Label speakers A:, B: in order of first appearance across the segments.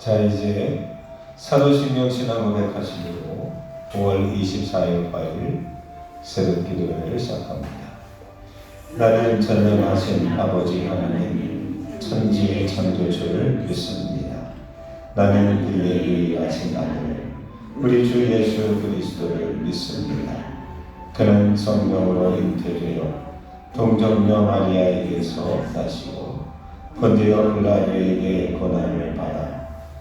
A: 자 이제 사도신경 신앙 고백하시기로 5월 24일 화요일 새벽 기도회를 시작합니다. 나는 전능하신 아버지 하나님 천지의 창조주를 믿습니다. 나는 그의 유일하신 아들 우리 주 예수 그리스도를 믿습니다. 그는 성령으로 잉태되어 동정녀 마리아에게서 나시고 본디오 빌라도에게 고난을 받아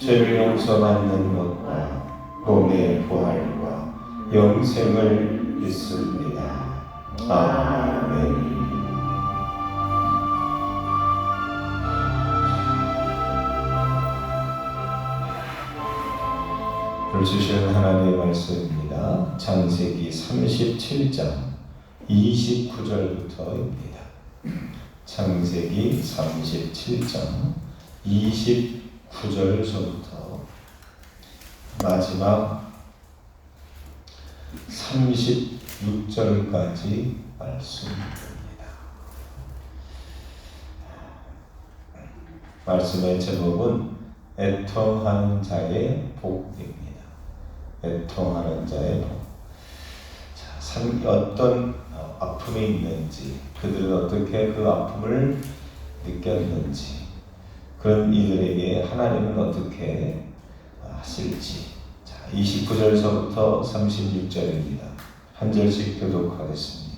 A: 죄를 용서받는 것과 몸의 부활과 영생을 믿습니다. 아멘. 주시는 하나님의 말씀입니다. 창세기 37장 29절부터입니다. 창세기 37장 29절 서부터 마지막 36절까지 말씀입니다. 말씀의 제목은 애통하는 자의 복입니다. 애통하는 자의 복. 자, 상, 어떤 어, 아픔이 있는지, 그들은 어떻게 그 아픔을 느꼈는지, 그런 이들에게 하나님은 어떻게 하실지. 자, 29절서부터 36절입니다. 한 절씩 교독하겠습니다.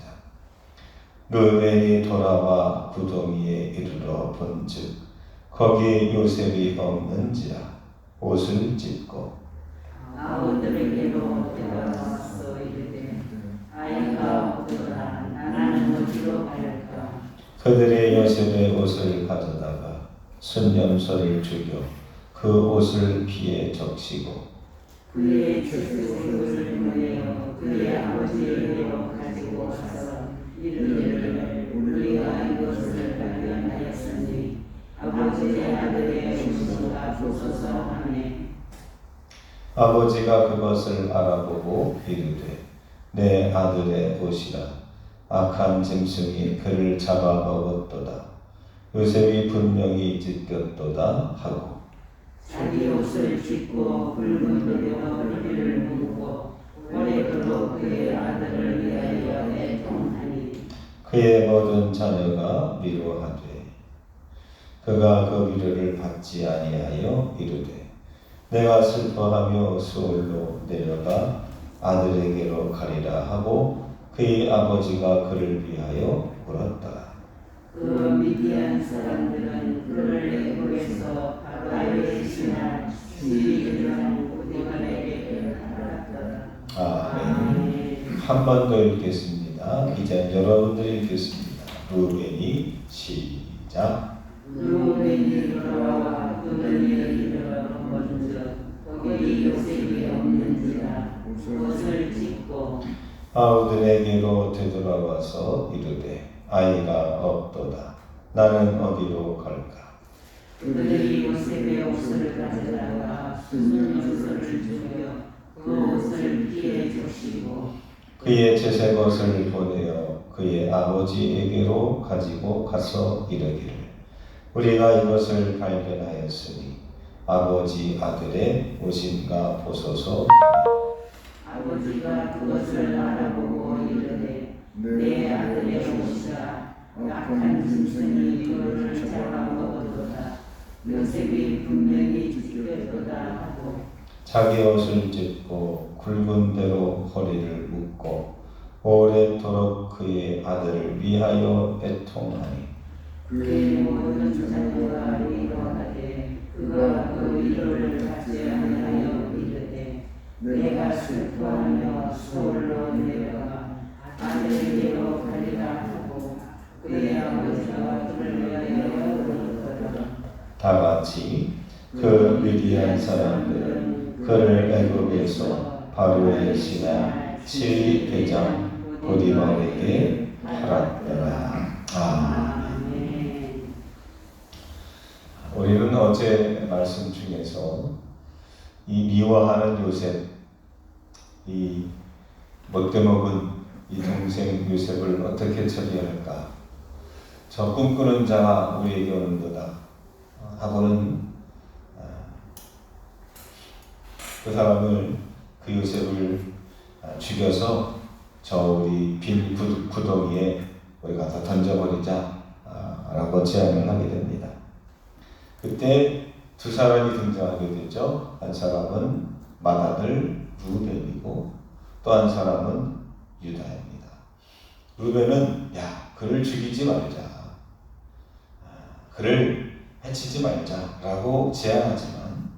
A: 르벤이 돌아와 구덩이에 이르러 본즉 거기에 요셉이 없는지라 옷을 찢고
B: 아우들에게로 데려왔어 이르되 아이가 없도다 나는 어디로 갈까
A: 그들의 요셉의 옷을 가져다가 순념소를 죽여 그 옷을 피에 적시고
B: 그의 보내어 그의 아버지에게로 가지고 가서 이르기를 우리가 이것을 발견하였으니 아버지의 아들의 주소가 주소서 하네.
A: 아버지가 그것을 알아보고 이르되 내 아들의 옷이라. 악한 짐승이 그를 잡아 먹었도다 요셉이 분명히 찢겼도다 하고
B: 자기 옷을 찢고 붉은 돌로 머리를 묶고 오래도록 그의 아들을 위하여 애통하니
A: 그의 모든 자녀가 위로하되 그가 그 위로를 받지 아니하여 이르되 내가 슬퍼하며 수월로 내려가 아들에게로 가리라 하고 그의 아버지가 그를 위하여 울었더라
B: 그 미디안 사람들은 그를 애국에서 바로의 신하.
A: 아멘 한번 더 읽겠습니다. 이제 여러분들이 읽겠습니다. 루벤이 시작.
B: 루벤이 돌아와 그들이 이르러 거기 요셉이 없는지라 옷을 찢고
A: 아우들에게로 되돌아와서 이르되 아이가 없도다. 나는 어디로 갈까?
B: 그들이 요셉의 옷을 가져다가 순념소를 죽여 그 옷을 피해 주시고
A: 그의 제색 옷을 보내어 그의 아버지에게로 가지고 가서 이르기를. 우리가 이것을 발견하였으니 아버지 아들의 옷인가 보소서.
B: 아버지가 그것을 알아보고 내 아들의 옷이라. 악한 짐승이 그를 잡아먹었도다. 요셉이 분명히 죽였도다 하고
A: 자기 옷을 찢고 굵은 대로 허리를 묶고 오래도록 그의 아들을 위하여 애통하니.
B: 그의 모든 자녀가 위로하되 그가 그 위로를 받지 아니하여 이르되 내가 슬퍼하며 수월로 내려가 아들에게로 가리라 하고 그의 아버지가 그를 위하여
A: 다 같이 그 위대한 사람들은 그를 애굽에서 바로의 신하 칠 대장 보디발에게 팔았더라. 아.
B: 아멘.
A: 우리는 어제 말씀 중에서 이 미워하는 요셉, 이 못되먹은 이 동생 요셉을 어떻게 처리할까? 저 꿈꾸는 자가 우리에게 오는도다 하고는 아, 그 사람을 그 요셉을 아, 죽여서 저 우리 빈 구- 구덩이에 우리가 다 던져버리자 아, 라고 제안을 하게 됩니다. 그때 두 사람이 등장하게 되죠. 한 사람은 맏아들 루벤이고 또 한 사람은 유다입니다. 루벤은 야 그를 죽이지 말자, 아, 그를 해치지 말자라고 제안하지만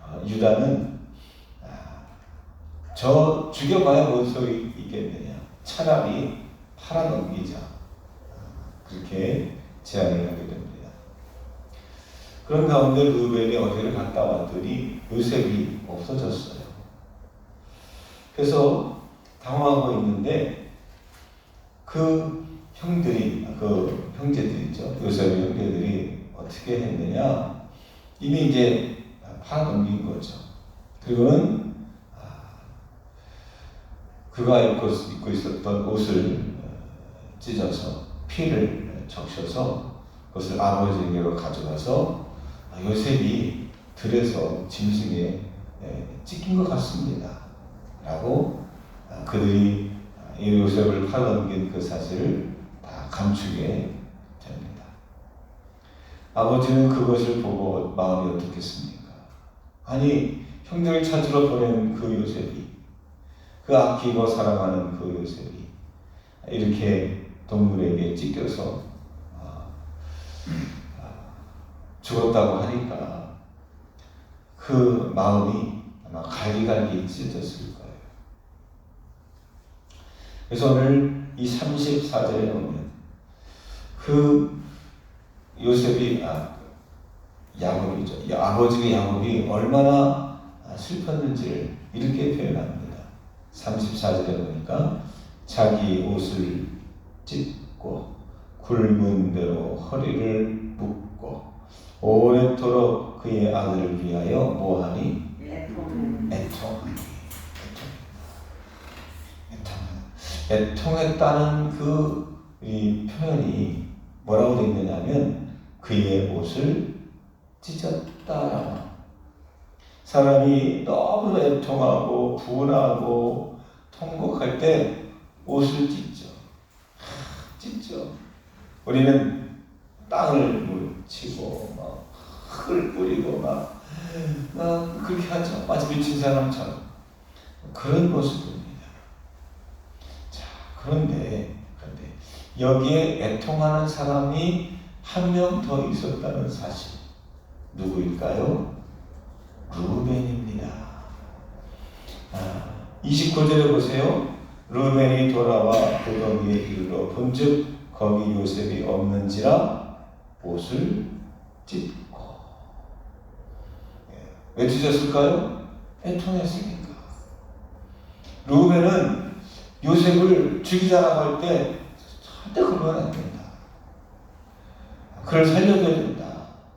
A: 아, 유다는 아, 저 죽여봐야 뭔 소리 있겠느냐 차라리 팔아넘기자 아, 그렇게 제안을 하게 됩니다. 그런 가운데 루벤이 어디를 갔다 왔더니 요셉이 없어졌어요. 그래서 당황하고 있는데 그 형들이 그 형제들이죠 요셉의 형제들이 어떻게 했느냐 이미 이제 팔아넘긴 거죠. 그리고는 아, 그가 입고, 입고 있었던 옷을 어, 찢어서 피를 적셔서 그것을 아버지에게로 가져가서 아, 요셉이 들에서 짐승에 예, 찢긴 것 같습니다. 라고 아, 그들이 요셉을 팔아넘긴 그 사실을 다 감추게 됩니다. 아버지는 그것을 보고 마음이 어떻겠습니까? 아니, 형들을 찾으러 보낸 그 요셉이, 그 아끼고 사랑하는 그 요셉이, 이렇게 동물에게 찢겨서 아, 아, 죽었다고 하니까 그 마음이 아마 갈기갈기 찢어졌을 거예요. 그래서 오늘 이 34절에 보면 그 요셉이 아, 야곱이죠. 이 아버지의 야곱이 얼마나 아, 슬펐는지를 이렇게 표현합니다. 34절에 보니까 자기 옷을 찢고 굵은 대로 허리를 묶고 오래도록 그의 아들을 위하여 뭐하니
B: 애통.
A: 애통하니 애통 애통했다는 그이 표현이 뭐라고 되어 있느냐면 그의 옷을 찢었다라고. 사람이 너무 애통하고 분하고 통곡할 때 옷을 찢죠. 하, 찢죠. 우리는 땅을 묻히고 막 흙을 뿌리고 막, 막 그렇게 하죠. 마치 미친 사람처럼. 그런 모습입니다. 자 그런데 그런데 여기에 애통하는 사람이 한 명 더 있었다는 사실 누구일까요? 루벤입니다. 아, 29절에 보세요. 루벤이 돌아와 고덩이에 이르러 본즉 거기 요셉이 없는지라 옷을 찢고 예, 왜 찢었을까요? 애통했으니까. 루벤은 요셉을 죽이자라고 할 때 절대 그러면 안 된다. 그를 살려줘야 된다.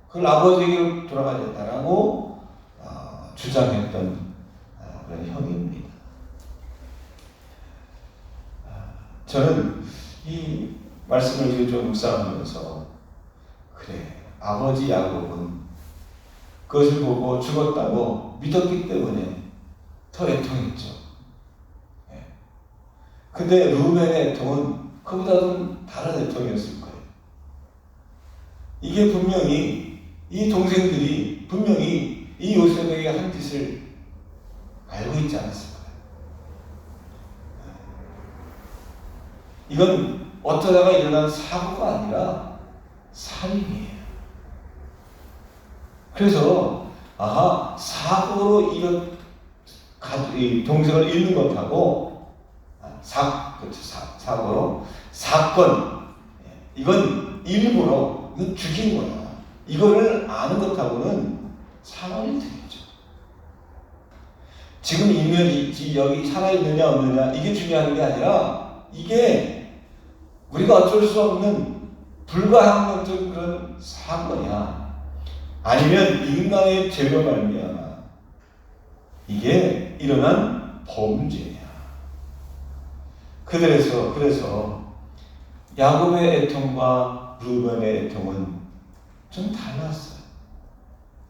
A: 그걸 아버지에게 돌아가야 된다라고 어, 주장했던 어, 그런 형입니다. 아, 저는 이 말씀을 이제 좀 묵상하면서 그래 아버지 야곱은 그것을 보고 죽었다고 믿었기 때문에 더 애통했죠. 예. 근데 루벤의 애통은 그보다는 다른 애통이었을 거예요. 이게 분명히 이 동생들이 분명히 이 요셉에게 한 짓을 알고 있지 않았을까요? 이건 어쩌다가 일어난 사고가 아니라 살인이에요. 그래서 아하 사고로 이런 동생을 잃는 것하고 아, 사 그렇죠 사, 사고로 사건 예, 이건 일부러 이건 죽인 거야. 이거를 아는 것하고는 상흔이 되겠죠. 지금 인면이 지- 여기 살아있느냐 없느냐 이게 중요한 게 아니라 이게 우리가 어쩔 수 없는 불가항력적 그런 사건이야. 아니면 인간의 죄로 말미암아 이게 일어난 범죄 야. 그래서 그래서 야곱의 애통과 루벤의 애통은 좀 달랐어요.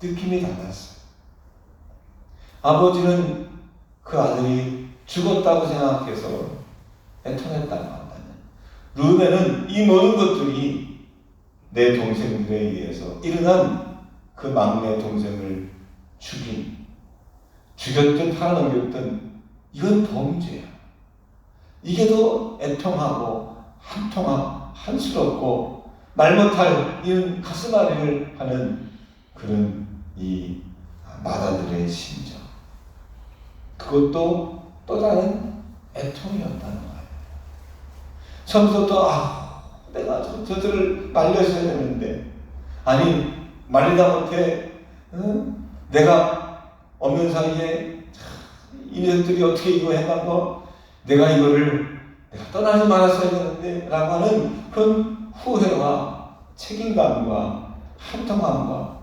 A: 느낌이 달랐어요. 아버지는 그 아들이 죽었다고 생각해서 애통했다고 한다면 루벤은 이 모든 것들이 내 동생들에 의해서 일어난 그 막내 동생을 죽인 죽였든 팔아넘겼든 이건 범죄야. 이게 더 애통하고 한통하 한스럽고 말 못할 이런 가슴앓이를 하는 그런 이 마다들의 심정. 그것도 또 다른 애통이었다는 거예요. 처음부터 아 내가 저, 저들을 말려줘야 되는데 아니 말리다 못해 응? 내가 없는 사이에 참, 이 녀석들이 어떻게 이거 해간 거 내가 이거를 내가 떠나지 말았어야 되는데 라고 하는 그런 후회와 책임감과 한통함과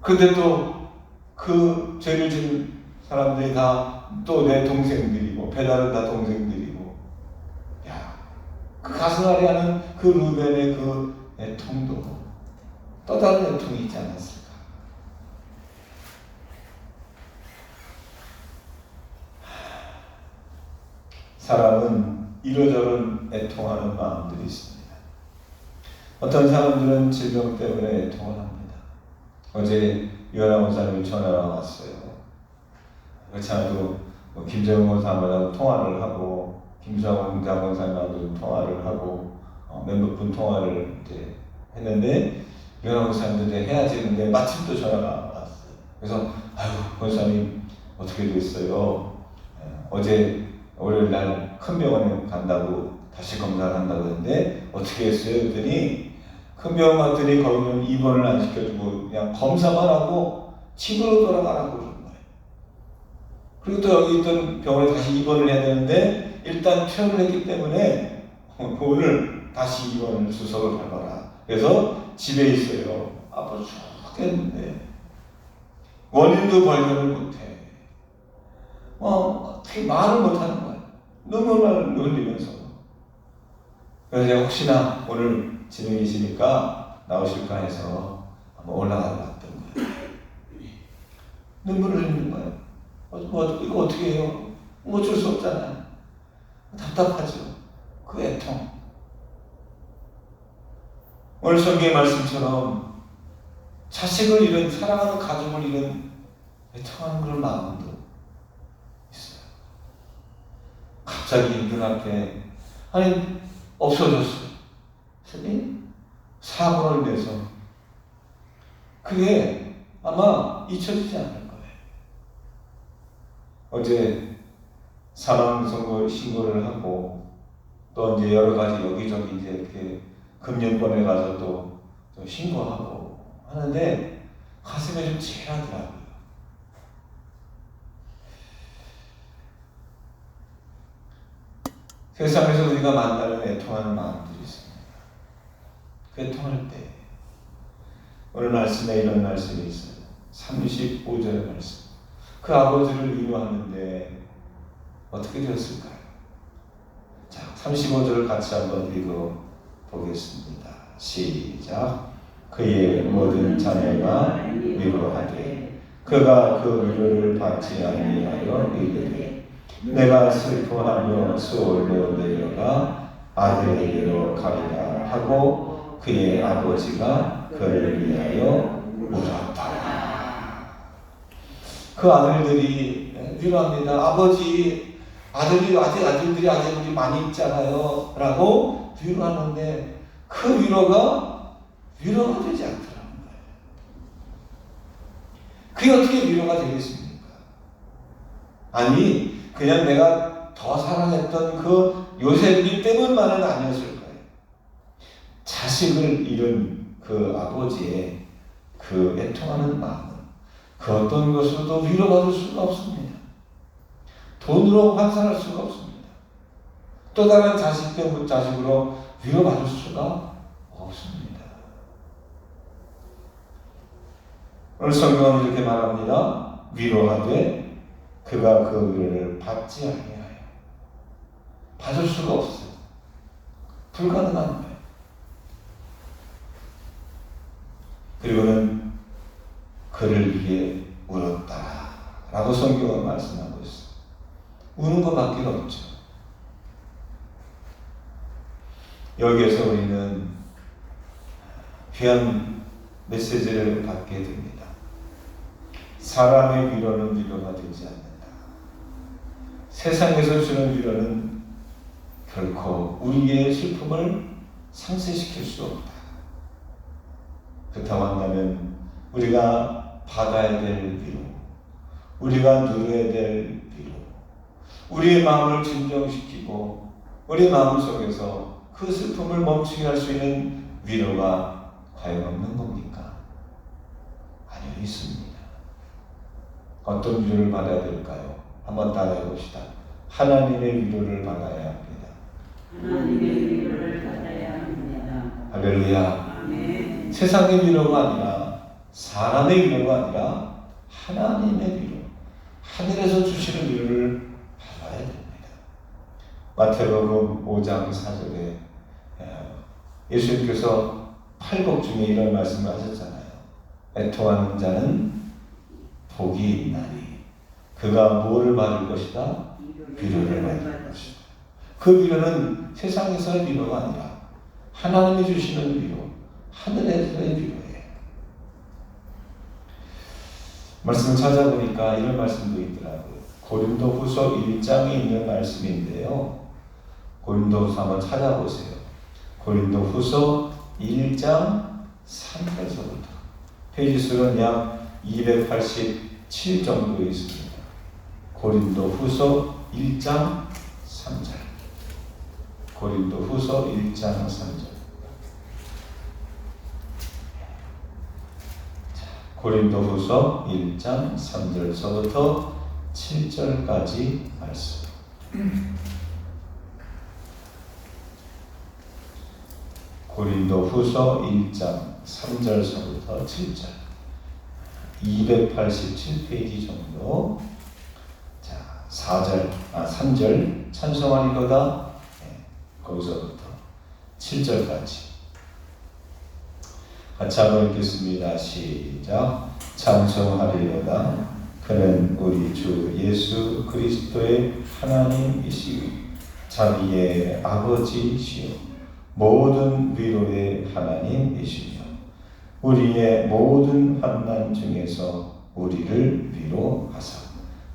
A: 근데 또그 죄를 지은 사람들이 다 또 내 동생들이고 배달은 다 동생들이고 야그 가슴앓이 하는 그 루벤의 그 애통도 또 다른 애통이 있지 않았을까 사람은 이러저런 애통하는 마음들이 있습니다. 어떤 사람들은 질병 때문에 애통을 합니다. 어제 유연한 원사님이 전화가 왔어요. 그렇지 않아도 뭐 김재원 원사님하고 통화를 하고 김수환 장원사님하고 통화를 하고 어, 멤버분 통화를 이제 했는데 유연한 원사님도 이제 해야지 했는데 마침 또 전화가 왔어요. 그래서 아유 원사님 어떻게 됐어요? 예, 어제 월요일 날 큰 병원에 간다고 다시 검사를 한다고 했는데 어떻게 했어요? 그랬더니 큰 병원 갔더니 거기는 입원을 안 시켜주고 그냥 검사만 하고 집으로 돌아가라고 그러는 거예요. 그리고 또 여기 있던 병원에 다시 입원을 해야 되는데 일단 퇴원을 했기 때문에 오늘 다시 입원을 수석을 밟아라. 그래서 집에 있어요. 아파 죽겠는데 원인도 발견을 못해. 어, 어떻게 말을 못하는 거야. 눈물만 흘리면서. 그래서 혹시나 오늘 집에 계시니까 나오실까 해서 한번 올라가 봤던 거예요. 눈물을 흘리는 거예요. 어, 뭐, 이거 어떻게 해요? 뭐 어쩔 수 없잖아요. 답답하죠. 그 애통. 오늘 성경의 말씀처럼 자식을 잃은 사랑하는 가족을 잃은 애통하는 그런 마음도 있어요. 갑자기 눈앞에 아니 없어졌어요. 선생님 사고를 내서 그게 아마 잊혀지지 않을 거예요. 어제 사망 선고 신고를 하고 또 이제 여러 가지 여기저기 이제 이렇게 금년권에 가서 또, 또 신고하고 하는데 가슴에 좀 찔하더라고요. 세상에서 우리가 만나는 애통하는 마음들이 있습니다. 그 애통할 때 오늘 말씀에 이런 말씀이 있어요. 35절의 말씀. 그 아버지를 위로하는데 어떻게 되었을까요? 자, 35절을 같이 한번 읽어 보겠습니다. 시작. 그의 모든 자녀가 위로하되 그가 그 위로를 받지 아니하여 이르되 내가 슬퍼하며 수월로 내려가 아들에게로 가리라 하고 그의 아버지가 그를 위하여 울었다. 그 아들들이 위로합니다. 아버지, 아들이 아직 아들들이 아들들이 많이 있잖아요. 라고 위로하는데 그 위로가 위로가 되지 않더라는 거예요. 그게 어떻게 위로가 되겠습니까? 아니, 그냥 내가 더 사랑했던 그 요셉이 때문만은 아니었을 거예요. 자식을 잃은 그 아버지의 그 애통하는 마음은 그 어떤 것으로도 위로받을 수가 없습니다. 돈으로 환산할 수가 없습니다. 또 다른 자식 때문 자식으로 위로받을 수가 없습니다. 오늘 성경은 이렇게 말합니다. 위로하되 그가 그 위로를 받지 아니하여 받을 수가 없어요. 불가능한 거예요. 그리고는 그를 위해 울었다. 라고 성경은 말씀하고 있어요. 우는 것밖에 없죠. 여기에서 우리는 귀한 메시지를 받게 됩니다. 사람의 위로는 위로가 되지 않는다. 세상에서 주는 위로는 결코 우리의 슬픔을 상쇄시킬 수 없다. 그렇다고 한다면 우리가 받아야 될 위로, 우리가 누려야 될 위로, 우리의 마음을 진정시키고 우리 마음 속에서 그 슬픔을 멈추게 할 수 있는 위로가 과연 없는 겁니까? 아니요, 있습니다. 어떤 위로를 받아야 될까요? 한번 따라해 봅시다. 하나님의 위로를 받아야 합니다.
B: 하나님의 위로를 받아야 합니다.
A: 할렐루야.
B: 아멘.
A: 세상의 위로가 아니라 사람의 위로가 아니라 하나님의 위로, 하늘에서 주시는 위로를 받아야 됩니다. 마태복음 5장 4절에 예수님께서 팔복 중에 이런 말씀을 하셨잖아요. 애통하는 자는 복이 있나니 그가 뭐를 받을 것이다? 위로를 받을 것이다. 그 위로는 세상에서의 위로가 아니라 하나님이 주시는 위로, 하늘에서의 위로예요. 말씀 찾아보니까 이런 말씀도 있더라고요. 고린도 후서 1장에 있는 말씀인데요. 고린도 후서 한번 찾아보세요. 고린도 후서 1장 3절서부터 페이지 수는 약 287 정도 있습니다. 고린도 후서 1장 3절. 고린도 후서 1장 3절. 고린도 후서 1장 3절서부터 7절까지 말씀. 고린도 후서 1장 3절서부터 7절. 287페이지 정도. 자, 4절, 아, 3절. 찬송하리로다. 네, 거기서부터 7절까지. 같이 한번 읽겠습니다. 시작. 찬송하리로다. 그는 우리 주 예수 그리스도의 하나님이시요 자비의 아버지시요 모든 위로의 하나님이시며 우리의 모든 환난 중에서 우리를 위로하사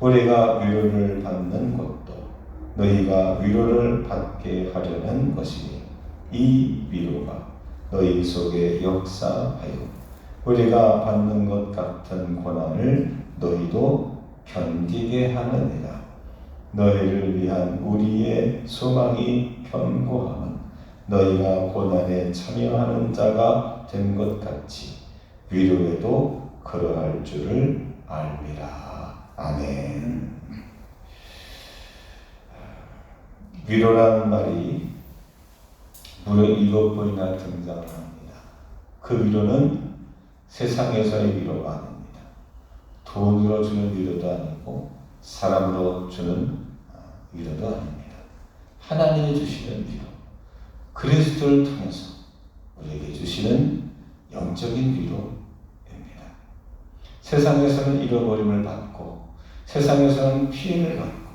A: 우리가 위로를 받는 것도 너희가 위로를 받게 하려는 것이니 이 위로가 너희 속에 역사하여 우리가 받는 것 같은 고난을 너희도 견디게 하느니라. 너희를 위한 우리의 소망이 견고함은 너희가 고난에 참여하는 자가 된 것 같이 위로에도 그러할 줄을 알미라. 아멘. 위로라는 말이 무려 일곱 번이나 등장을 합니다. 그 위로는 세상에서의 위로가 아닙니다. 돈으로 주는 위로도 아니고 사람으로 주는 위로도 아닙니다. 하나님이 주시는 위로, 그리스도를 통해서 우리에게 주시는 영적인 위로입니다. 세상에서는 잃어버림을 받고, 세상에서는 피해를 받고,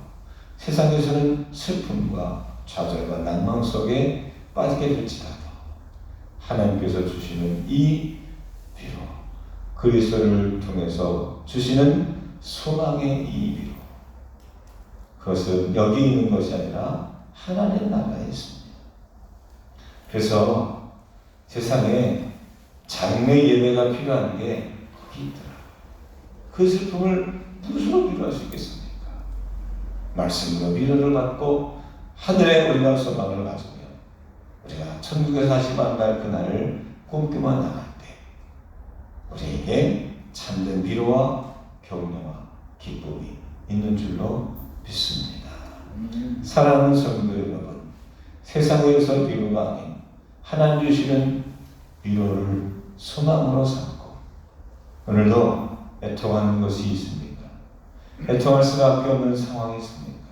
A: 세상에서는 슬픔과 좌절과 낭망 속에 빠지게 될지라도 하나님께서 주시는 이 위로, 그리스도를 통해서 주시는 소망의 이 위로 그것은 여기 있는 것이 아니라 하나님 나라에 있습니다. 그래서 세상에 장래 예배가 필요한 게 거기 있더라. 그 슬픔을 무엇으로 위로할 수 있겠습니까? 말씀으로 위로를 받고 하늘에 우리가 소망을 가지며 우리가 천국에 다시 만날 그날을 꿈꾸며 나갈 때 우리에게 참된 위로와 격려와 기쁨이 있는 줄로 믿습니다. 사랑하는 성도 여러분, 세상에서 위로가 아닌 하나님 주시는 위로를 소망으로 삼고 오늘도 애통하는 것이 있습니까? 애통할 수밖에 없는 상황이 있습니까?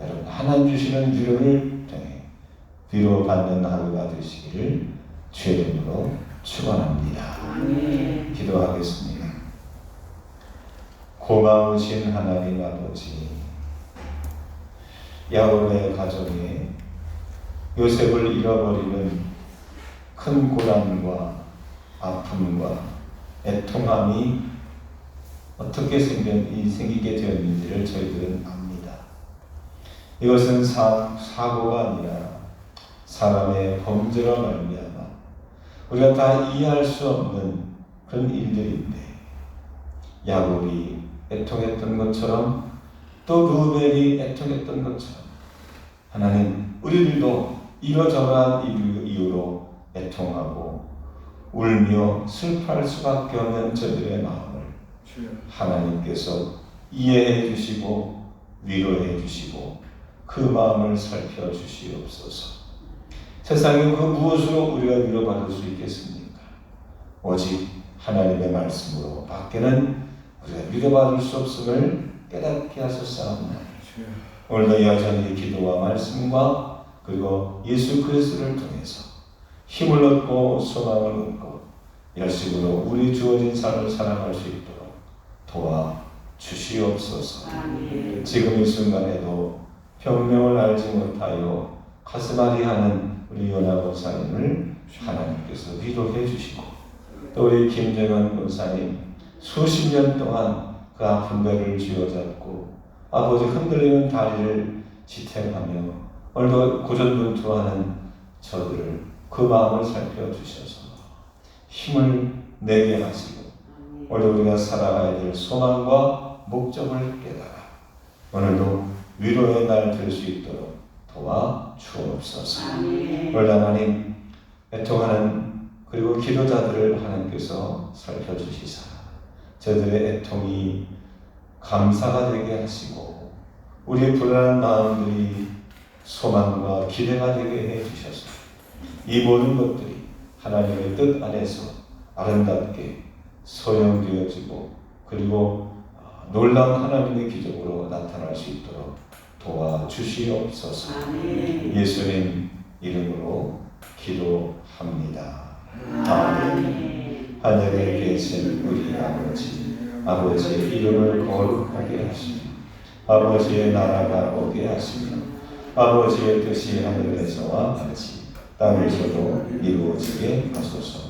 A: 여러분 하나님 주시는 위로를 통해 위로받는 하루가 되시기를 주의 이름으로 축원합니다. 기도하겠습니다. 고마우신 하나님 아버지, 야곱의 가정에 요셉을 잃어버리는 큰 고난과 아픔과 애통함이 어떻게 생기게 되었는지를 저희들은 압니다. 이것은 사, 사고가 아니라 사람의 범죄로 말미암아 우리가 다 이해할 수 없는 그런 일들인데 야곱이 애통했던 것처럼 또 루벨이 애통했던 것처럼 하나님 우리들도 이러저러한 이유- 이유로 애통하고 울며 슬퍼할 수밖에 없는 저들의 마음을 하나님께서 이해해 주시고 위로해 주시고 그 마음을 살펴 주시옵소서. 세상에 그 무엇으로 우리가 위로받을 수 있겠습니까? 오직 하나님의 말씀으로 밖에는 우리가 위로받을 수 없음을 깨닫게 하셨사옵나니 오늘도 여전히 기도와 말씀과 그리고 예수 그리스도를 통해서 힘을 얻고 소망을 얻고 열심으로 우리 주어진 삶을 살아갈 수 있도록 도와 주시옵소서.
B: 아멘.
A: 지금 이 순간에도 병명을 알지 못하여 가슴앓이 하는 우리 연하 권사님을 하나님께서 위로해 주시고 또 우리 김정은 권사님 수십 년 동안 그 아픈 배를 쥐어잡고 아버지 흔들리는 다리를 지탱하며 오늘도 고전분투하는 저들을 그 마음을 살펴주셔서 힘을 내게 하시고. 오늘 우리가 살아가야 될 소망과 목적을 깨달아 오늘도 위로의 날 될 수 있도록 도와 주옵소서. 오늘 하나님 애통하는 그리고 기도자들을 하나님께서 살펴주시사 저들의 애통이 감사가 되게 하시고 우리의 불안한 마음들이 소망과 기대가 되게 해 주셔서 이 모든 것들이 하나님의 뜻 안에서 아름답게 소용되어지고 그리고 아, 놀라운 하나님의 기적으로 나타날 수 있도록 도와주시옵소서.
B: 아멘.
A: 예수님 이름으로 기도합니다.
B: 아멘.
A: 하늘에 계신 우리 아버지, 아버지의 이름을 거룩하게 하시며, 아버지의 나라가 오게 하시며, 아버지의 뜻이 하늘에서와 같이 땅에서도 이루어지게 하소서.